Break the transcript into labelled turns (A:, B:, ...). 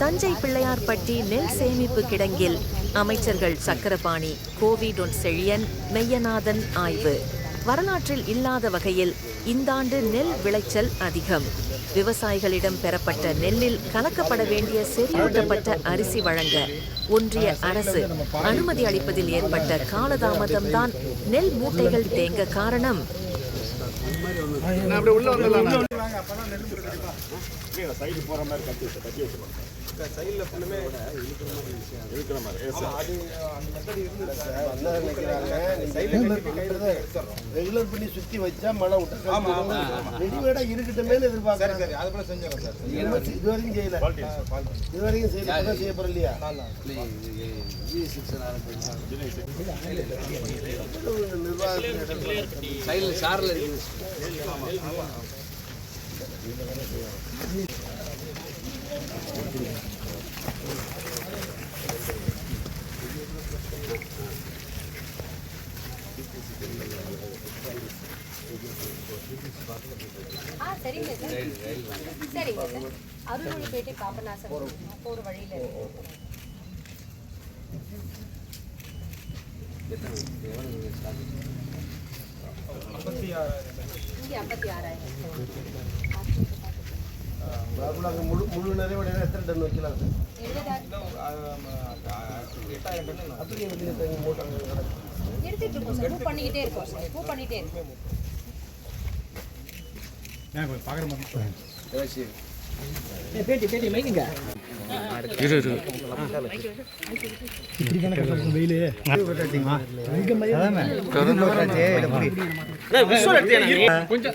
A: தஞ்சை பிள்ளையார்பட்டி நெல் சேமிப்பு கிடங்கில் அமைச்சர்கள் சக்கரபாணி கோவிடொன் செழியன் மெய்யநாதன் ஆய்வு. வரலாற்றில் இல்லாத வகையில் இந்தாண்டு நெல் விளைச்சல் அதிகம். விவசாயிகளிடம் பெறப்பட்ட நெல்லில் கலக்கப்பட வேண்டிய செறிவூட்டப்பட்ட அரிசி வழங்க ஒன்றிய அரசு அனுமதி அளிப்பதில் ஏற்பட்ட காலதாமதம்தான் நெல் மூட்டைகள் தேங்க காரணம்.
B: ரெகுலர் பண்ணி சுத்தி வச்சா மழை விட்டு ரெடிமேடா இருக்கட்டுமே எதிர்பார்க்கறேன்
C: அது போல செஞ்சிடறோம் சார்
B: இது வரைக்கும் செய்யல இது வரைக்கும் செய்யல இப்பதான் செய்ய போறோம் இல்லையா நிர்வாகத்தில்
D: சைடில் சாரில் இருக்குது
E: ஆ சரிங்க சார். சரிங்க சார். அருள்மொழிப்பேட்டை பாபநாசம் போகிற வழியில் இங்கே ஐம்பத்தி ஆறாயிரம்.
B: முழு முழு நிறைவோட எத்தனை டன் வைக்கலாம் சார் அப்படியே வெளியே தங்கி.
E: எடுத்துட்டு இருக்கோம் சார். மூவ் பண்ணிக்கிட்டே இருக்கோம் சார். மூவ் பண்ணிகிட்டே இருக்கோம். கொஞ்சம்